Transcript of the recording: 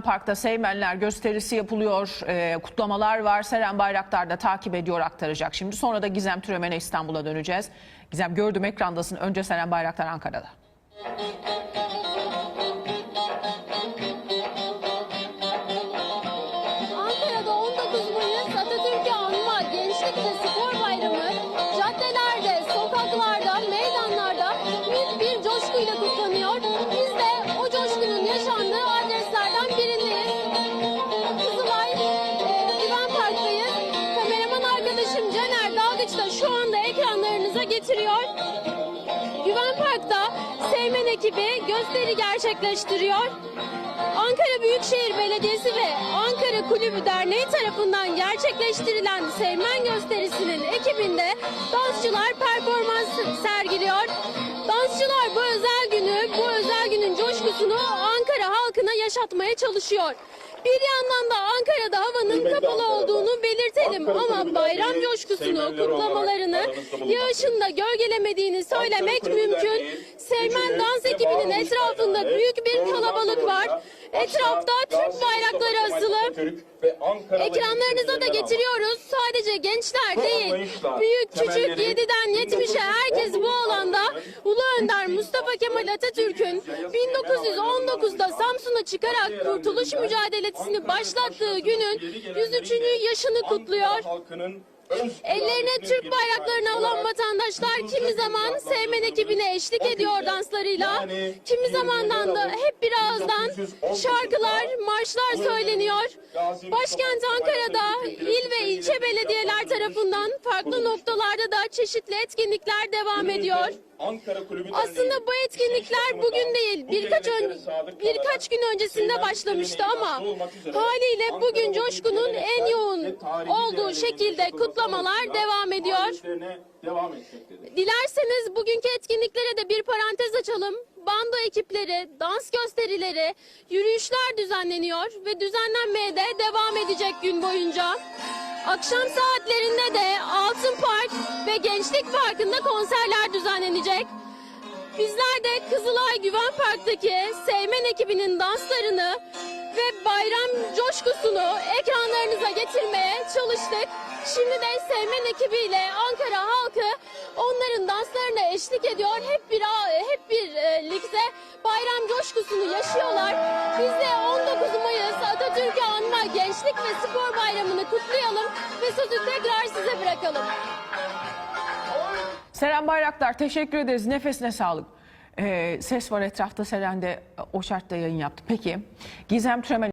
Park'ta Seymenler gösterisi yapılıyor, e, kutlamalar var. Seren Bayraktar da takip ediyor, aktaracak. Şimdi sonra da Gizem Türemen'e İstanbul'a döneceğiz. Gizem gördüm ekrandasın. Önce Seren Bayraktar Ankara'da. Getiriyor. Güven Park'ta Seymen ekibi gösteri gerçekleştiriyor. Ankara Büyükşehir Belediyesi ve Ankara Kulübü Derneği tarafından gerçekleştirilen Seymen gösterisinin ekibinde dansçılar performans sergiliyor. Dansçılar bu özel günü, bu özel günün coşkusunu Ankara halkına yaşatmaya çalışıyor. Bir yandan da Ankara'da belirtelim ama bayram coşkusunu, kutlamalarını yağışın da gölgelemediğini söylemek mümkün. Seymen dans ekibinin etrafında büyük bir kalabalık var. Etrafta Türk bayrakları asılı. Ekranlarınıza da getiriyoruz. Sadece gençler değil, büyük küçük 7'den 70'e herkes bu Ulu Önder Mustafa Kemal Atatürk'ün 1919'da Samsun'a çıkarak kurtuluş mücadelesini başlattığı günün 103. yaşını kutluyor. Ellerine Türk bayraklarını alan vatandaşlar kimi zaman Seymen ekibine eşlik ediyor danslarıyla. Kimi zamandan da hep bir ağızdan şarkılar, marşlar söyleniyor. Başkent Ankara'da il ve ilçe belediyeler tarafından farklı noktalarda da çeşitli etkinlikler devam ediyor. Ankara Kulübü Aslında bu etkinlikler bugün değil, birkaç ön, birkaç gün öncesinde başlamıştı ama haliyle bugün coşkunun en yoğun olduğu şekilde kutlamalar devam ediyor. Dilerseniz bugünkü etkinliklere de bir parantez açalım. Bando ekipleri, dans gösterileri, yürüyüşler düzenleniyor ve düzenlenmeye de devam edecek gün boyunca. Akşam saatlerinde de Altın ve Gençlik Parkı'nda konserler düzenlenecek. Bizler de Kızılay Güven Park'taki Seymen ekibinin danslarını ve bayram coşkusunu ekranlarınıza getirmeye çalıştık. Şimdi de Seymen ekibiyle Ankara halkı onların danslarına eşlik ediyor. Hep bir hep birlikte bayram coşkusunu yaşıyorlar. Biz de ve Spor Bayramı'nı kutlayalım ve sözü tekrar size bırakalım. Seren Bayraktar teşekkür ederiz. Nefesine sağlık. Ee, ses var etrafta Seren de o şartta yayın yaptı. Peki Gizem Türemen